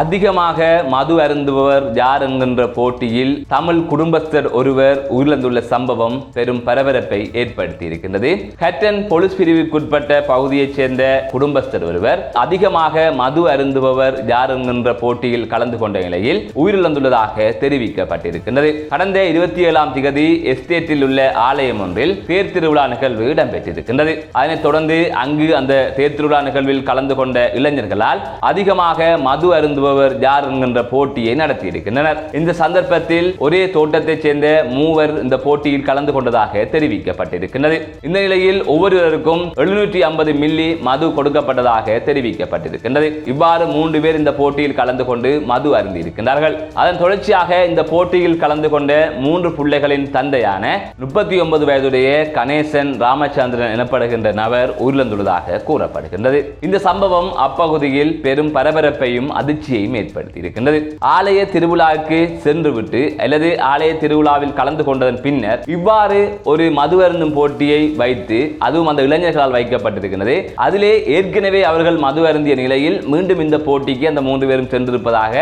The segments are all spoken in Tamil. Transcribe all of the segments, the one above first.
அதிகமாக மது அருந்துபவர் யார் என்கின்ற போட்டியில் தமிழ் குடும்பஸ்தர் ஒருவர் உயிரிழந்துள்ள சம்பவம் பெரும் பரபரப்பை ஏற்படுத்தி இருக்கின்றது ஹட்டன் போலீஸ் பிரிவுக்குட்பட்ட பகுதியைச் சேர்ந்த குடும்பஸ்தர் ஒருவர் அதிகமாக மது அருந்துபவர் யார் என்கின்ற போட்டியில் கலந்து கொண்ட நிலையில் உயிரிழந்துள்ளதாக தெரிவிக்கப்பட்டிருக்கின்றது. கடந்த இருபத்தி ஏழாம் திகதி எஸ்டேட்டில் உள்ள ஆலயம் ஒன்றில் தேர் திருவிழா நிகழ்வு இடம்பெற்றிருக்கின்றது. அதனைத் தொடர்ந்து அங்கு அந்த தேர் திருவிழா நிகழ்வில் கலந்து கொண்ட இளைஞர்களால் அதிகமாக மது அருந்து செலுத்துபவர் யார் என்கின்ற போட்டியை நடத்தி இருக்கின்றனர் இந்த சந்தர்ப்பத்தில் ஒரே தோட்டத்தைச் சேர்ந்த மூவர் இந்த போட்டியில் கலந்து கொண்டதாக தெரிவிக்கப்பட்டிருக்கின்றது. இந்த நிலையில் ஒவ்வொருவருக்கும் எழுநூற்றி ஐம்பது மில்லி மது கொடுக்கப்பட்டதாக தெரிவிக்கப்பட்டிருக்கின்றது. இவ்வாறு மூன்று பேர் இந்த போட்டியில் கலந்து கொண்டு மது அருந்திருக்கின்றார்கள் அதன் தொடர்ச்சியாக இந்த போட்டியில் கலந்து கொண்ட மூன்று பிள்ளைகளின் தந்தையான முப்பத்தி ஒன்பது வயதுடைய கணேசன் ராமச்சந்திரன் எனப்படுகின்ற நபர் உயிரிழந்துள்ளதாக கூறப்படுகின்றது. இந்த சம்பவம் அப்பகுதியில் பெரும் பரபரப்பையும் அதிர்ச்சி அதிர்ச்சியையும் ஏற்படுத்தி இருக்கின்றது ஆலய திருவிழாவுக்கு சென்றுவிட்டு அல்லது ஆலய திருவிழாவில் கலந்து கொண்டதன் பின்னர் இவ்வாறு ஒரு மது அருந்தும் போட்டியை வைத்து அதுவும் அந்த இளைஞர்களால் வைக்கப்பட்டிருக்கிறது அதிலே ஏற்கனவே அவர்கள் மது அருந்திய நிலையில் மீண்டும் இந்த போட்டிக்கு அந்த மூன்று பேரும் சென்றிருப்பதாக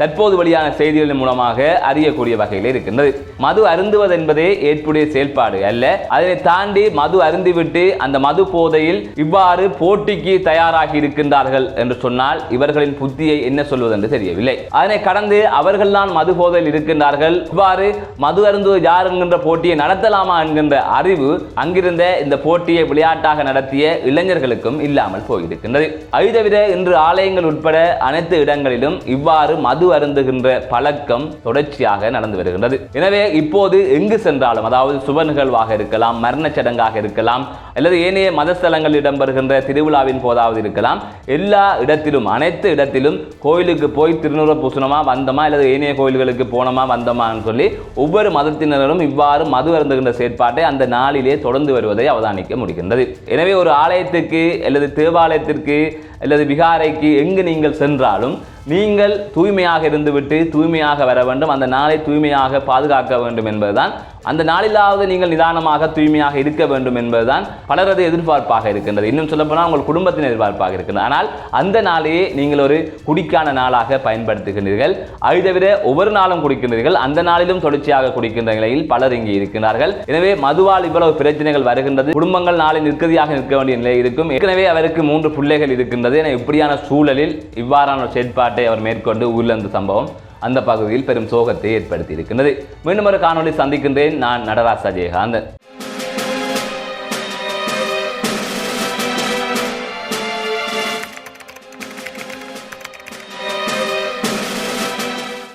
தற்போது வெளியான செய்திகளின் மூலமாக அறியக்கூடிய வகையில் இருக்கின்றது. மது அருந்துவது என்பதே ஏற்புடைய செயல்பாடு அல்ல. அதனை தாண்டி மது அருந்திவிட்டு அந்த மது போதையில் இவ்வாறு போட்டிக்கு தயாராகி இருக்கின்றார்கள் என்று சொன்னால் இவர்களின் புத்தியை என்ன சொல்வது என்று தெரியவில்லை. அதனை கடந்து அவர்கள் தான் மது போதையில் இருக்கின்றார்கள். இவ்வாறு மது அருந்துவது யார் என்கின்ற போட்டியை நடத்தலாமா என்கின்ற அறிவு அங்கிருந்த இந்த போட்டியை விளையாட்டாக நடத்திய இளைஞர்களுக்கும் இல்லாமல் போயிருக்கின்றது. அது தவிர இன்று ஆலயங்கள் உட்பட அனைத்து இடங்களிலும் இவ்வாறு மது அருந்துகின்ற பழக்கம் தொடர்ச்சியாக நடந்து வருகின்றது. எனவே இப்போது எங்கு சென்றாலும் அதாவது சுப நிகழ்வாக இருக்கலாம் மரணச் சடங்காக இருக்கலாம் அல்லது ஏனைய மதஸ்தலங்களில் இடம்பெறுகின்ற திருவிழாவின் போதாவது இருக்கலாம் எல்லா இடத்திலும் அனைத்து இடத்திலும் கோயில் கோயிலுக்கு போய் திருநூற பூசணமா வந்தோமா அல்லது ஏனைய கோயில்களுக்கு போனோமா வந்தோமான்னு சொல்லி ஒவ்வொரு மதத்தினரும் இவ்வாறு மது அருந்துகின்ற செயற்பாட்டை அந்த நாளிலே தொடர்ந்து வருவதை அவதானிக்க முடிகின்றது. எனவே ஒரு ஆலயத்துக்கு அல்லது தேவாலயத்திற்கு அல்லது விகாரைக்கு எங்கு நீங்கள் சென்றாலும் நீங்கள் தூய்மையாக இருந்துவிட்டு தூய்மையாக வர வேண்டும். அந்த நாளை தூய்மையாக பாதுகாக்க வேண்டும் என்பதுதான் அந்த நாளிலாவது நீங்கள் நிதானமாக தூய்மையாக இருக்க வேண்டும் என்பதுதான் பலரது எதிர்பார்ப்பாக இருக்கின்றது. இன்னும் சொல்லப்போனால் உங்கள் குடும்பத்தின் எதிர்பார்ப்பாக இருக்கின்றது. ஆனால் அந்த நாளையே நீங்கள் ஒரு குடிக்கான நாளாக பயன்படுத்துகின்றீர்கள். அது தவிர ஒவ்வொரு நாளும் குடிக்கின்றீர்கள். அந்த நாளிலும் தொடர்ச்சியாக குடிக்கின்ற நிலையில் பலர் இங்கே இருக்கின்றார்கள். எனவே மதுவால் இவ்வளவு பிரச்சனைகள் வருகின்றது. குடும்பங்கள் நாளை நிற்கதியாக நிற்க வேண்டிய நிலை இருக்கும். ஏற்கனவே அவருக்கு மூன்று பிள்ளைகள் இருக்கின்றது. என இப்படியான சூழலில் இவ்வாறான செயற்பாட்டை அவர் மேற்கொண்டு உயிரிழந்த சம்பவம். அந்த பகுதியில் பெரும் சோகத்தை ஏற்படுத்தி இருக்கின்றது மீண்டும் ஒரு காணொலி சந்திக்கின்றேன். நான் நடராஜ் அஜயகாந்தன்